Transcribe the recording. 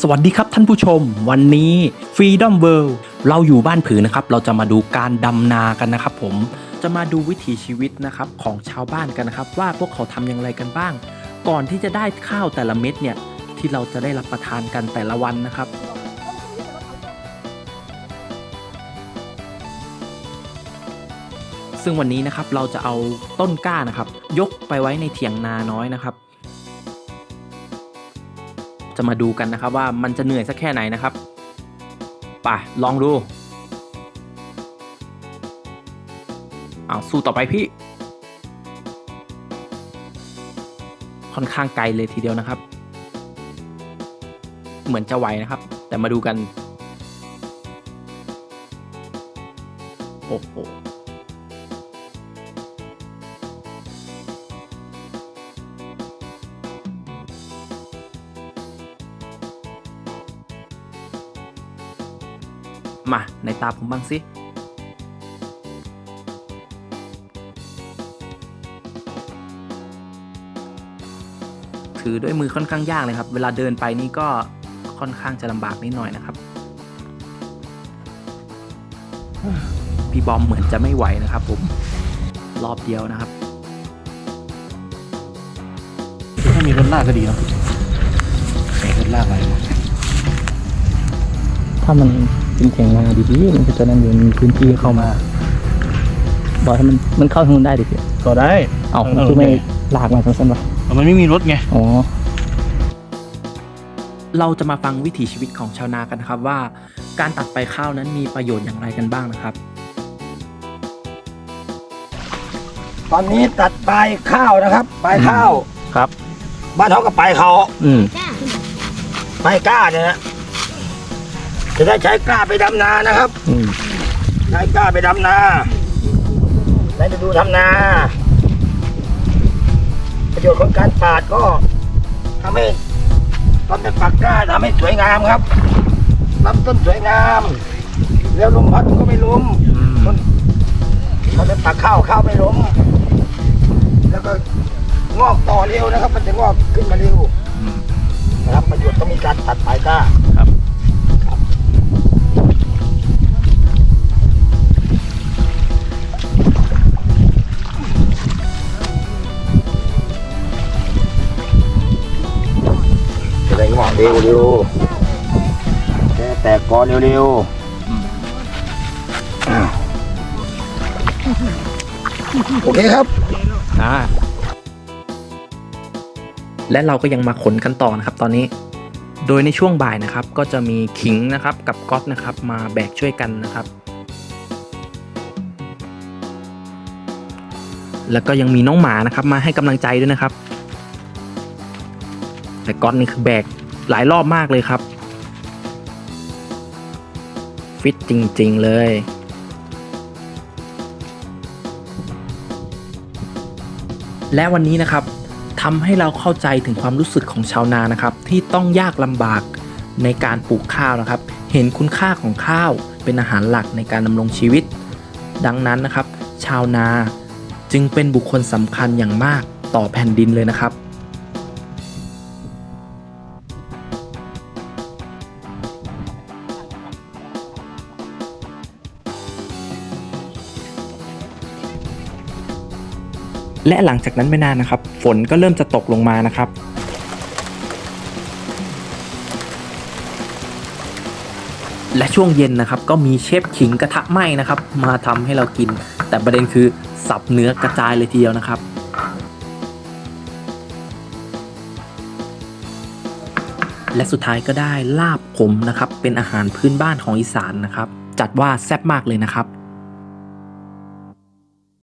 สวัสดีครับท่านผู้ชม วันนี้ Freedom World เราอยู่บ้านผือนะครับ เราจะมาดูการดำนากันนะครับผมจะมาดูวิถีชีวิตนะครับของชาวบ้านกันนะครับ ว่าพวกเขาทำอย่างไรกันบ้าง ก่อนที่จะได้ข้าวแต่ละเม็ดเนี่ยที่เราจะได้รับประทานกันแต่ละวันนะครับ ซึ่งวันนี้นะครับเราจะเอาต้นกล้านะครับ ยกไปไว้ในเถียงนาน้อยนะครับ จะมาดูกันนะครับว่ามันจะเหนื่อยสักแค่ไหนนะครับป่ะลองดูเอาสู้ต่อไปพี่ ค่อนข้างไกลเลยทีเดียวนะครับ เหมือนจะไหวนะครับ แต่มาดูกัน โอ้โห มาในตาผมบ้างสิถือด้วยมือค่อนข้างยากเลยครับ เวลาเดินไปนี่ก็ค่อนข้างจะลำบากนิดหน่อยนะครับ พี่บอมเหมือนจะไม่ไหวนะครับผม รอบเดียวนะครับ ถ้ามีรถลากก็ดีเนาะมีรถลากอะไรเนาะถ้ามัน เป็นเถียงนาดีๆมันก็จะนั่นอยู่มีพื้นที่เข้ามาบอกให้มันมันเข้าทางนู้นได้ดิพี่ก็ได้เอามันคือไม่ลากมาสั้นๆวะแต่มันไม่มีรถไง อ๋อ เราจะมาฟังวิถีชีวิตของชาวนากันนะครับว่า การตัดไปข้าวนั้นมีประโยชน์อย่างไรกันบ้างนะครับ ตอนนี้ตัดปลายข้าวนะครับปลายข้าว ครับ บ้านเขาก็ปลายเขาอืมปลายกล้าเนี่ยนะ จะได้ใช้กล้าไปดำนานะครับอืมใช้กล้าไปดำนาในฤดูทำนา ประโยชน์ของการปาดก็ทำให้ต้นเป็นปักกล้าทำให้สวยงามครับลำต้นสวยงาม แล้วลมพัดมันก็ไม่ล้มต้นมันเป็นปักข้าวข้าวไม่ล้ม แล้วก็งอกต่อเร็วนะครับ มันจะงอกขึ้นมาเร็วนะครับประโยชน์ต้องมีการตัดปลายกล้าครับครับ งอกเร็วเร็วแค่แตกกอเร็วเร็วอ้าวโอเคครับอ่าและเราก็ยังมาขนกันต่อนะครับตอนนี้ โดยในช่วงบ่ายนะครับ ก็จะมีขิงนะครับกับก๊อตนะครับ มาแบกช่วยกันนะครับ แล้วก็ยังมีน้องหมานะครับ มาให้กำลังใจด้วยนะครับ แต่ก๊อตนี่คือแบก หลายรอบมากเลยครับ ฟิตจริง ๆ เลย และวันนี้นะครับทำให้เราเข้าใจถึงความรู้สึกของชาวนานะครับ ที่ต้องยากลำบากในการปลูกข้าวนะครับ เห็นคุณค่าของข้าวเป็นอาหารหลักในการดำรงชีวิต ดังนั้นนะครับ ชาวนาจึงเป็นบุคคลสำคัญอย่างมากต่อแผ่นดินเลยนะครับ และหลังจากนั้นไม่นานนะครับ ฝนก็เริ่มจะตกลงมานะครับและช่วงเย็นนะครับก็มีเชฟขิงกระทะไหม้นะครับมาทำให้เรากิน แต่ประเด็นคือสับเนื้อกระจายเลยทีเดียวนะครับ และสุดท้ายก็ได้ลาบขมนะครับเป็นอาหารพื้นบ้านของอีสานนะครับ จัดว่าแซ่บมากเลยนะครับ